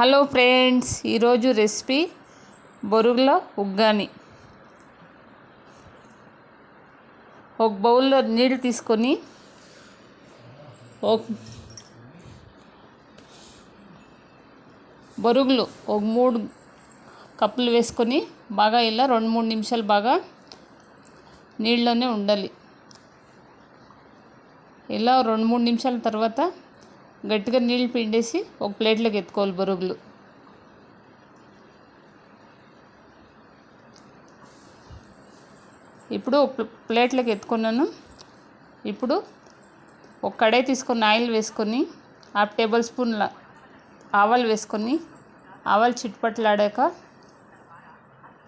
Hello friends ఈరోజు recipe బొరుగుల ఉగ్గాని. ఒక బౌల్లో నీళ్ళు తీసుకొని ఒక బొరుగులు ఒక మూడు కప్పులు వేసుకొని బాగా ఇలా రెండు మూడు నిమిషాలు బాగా నీళ్ళలోనే ఉండాలి. ఇలా రెండు మూడు నిమిషాల తర్వాత గట్టిగా నీళ్ళు పిండేసి ఒక ప్లేట్లోకి ఎత్తుకోవాలి బొరుగులు. ఇప్పుడు ఒక ప్లేట్లోకి ఎత్తుకున్నాను. ఇప్పుడు ఒక కడాయి తీసుకొని ఆయిల్ వేసుకొని హాఫ్ టేబుల్ స్పూన్ల ఆవాలు వేసుకొని ఆవాలు చిట్పట్లాడాక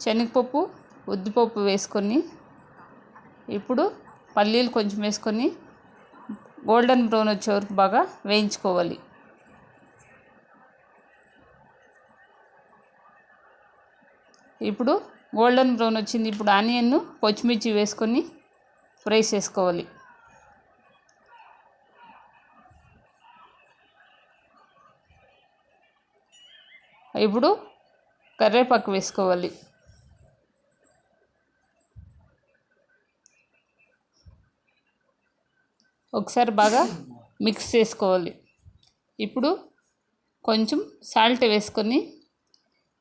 శనగపప్పు ఉద్దిపప్పు వేసుకొని ఇప్పుడు పల్లీలు కొంచెం వేసుకొని గోల్డెన్ బ్రౌన్ వచ్చే వరకు బాగా వేయించుకోవాలి. ఇప్పుడు గోల్డెన్ బ్రౌన్ వచ్చింది. ఇప్పుడు ఆనియన్ను పచ్చిమిర్చి వేసుకొని ఫ్రై చేసుకోవాలి. ఇప్పుడు కరివేపాకు వేసుకోవాలి. ఒకసారి బాగా మిక్స్ చేసుకోవాలి. ఇప్పుడు కొంచెం సాల్ట్ వేసుకొని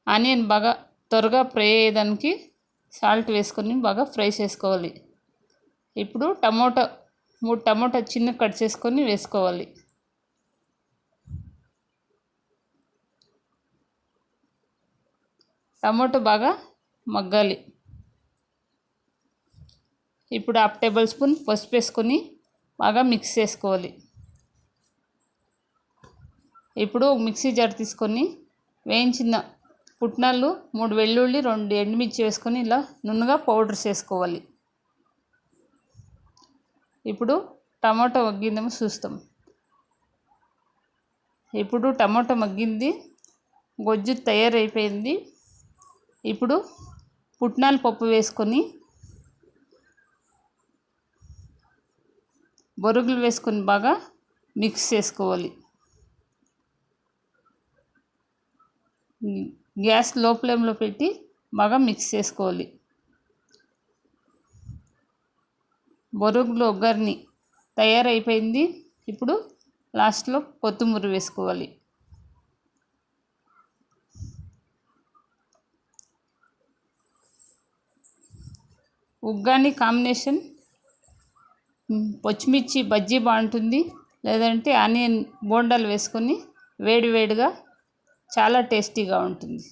ఆనియన్ బాగా త్వరగా ఫ్రై అయ్యేదానికి సాల్ట్ వేసుకొని బాగా ఫ్రై చేసుకోవాలి. ఇప్పుడు టమోటా మూడు టమోటా చిన్న కట్ చేసుకొని వేసుకోవాలి. టమోటా బాగా మగ్గాలి. ఇప్పుడు హాఫ్ టేబుల్ స్పూన్ పసుపు వేసుకొని బాగా మిక్స్ చేసుకోవాలి. ఇప్పుడు మిక్సీ జార్ తీసుకొని వేయించిన పుట్నాలు మూడు వెల్లుల్లి రెండు ఎండుమిర్చి వేసుకొని ఇలా నున్నగా పౌడర్ చేసుకోవాలి. ఇప్పుడు టమాటో మగ్గిందేమో చూస్తాం. ఇప్పుడు టమాటో మగ్గింది గొజ్జు తయారైపోయింది. ఇప్పుడు పుట్నాల పప్పు వేసుకొని బొరుగులు వేసుకొని బాగా మిక్స్ చేసుకోవాలి. గ్యాస్లో ఫ్లేమ్లో పెట్టి బాగా మిక్స్ చేసుకోవాలి. బొరుగులు ఒగ్గరిని తయారైపోయింది. ఇప్పుడు లాస్ట్లో కొత్తిమీర వేసుకోవాలి. ఉగ్గాని కాంబినేషన్ పచ్చిమిర్చి బజ్జీ బాగుంటుంది. లేదంటే ఆనియన్ బోండాలు వేసుకొని వేడివేడిగా చాలా టేస్టీగా ఉంటుంది.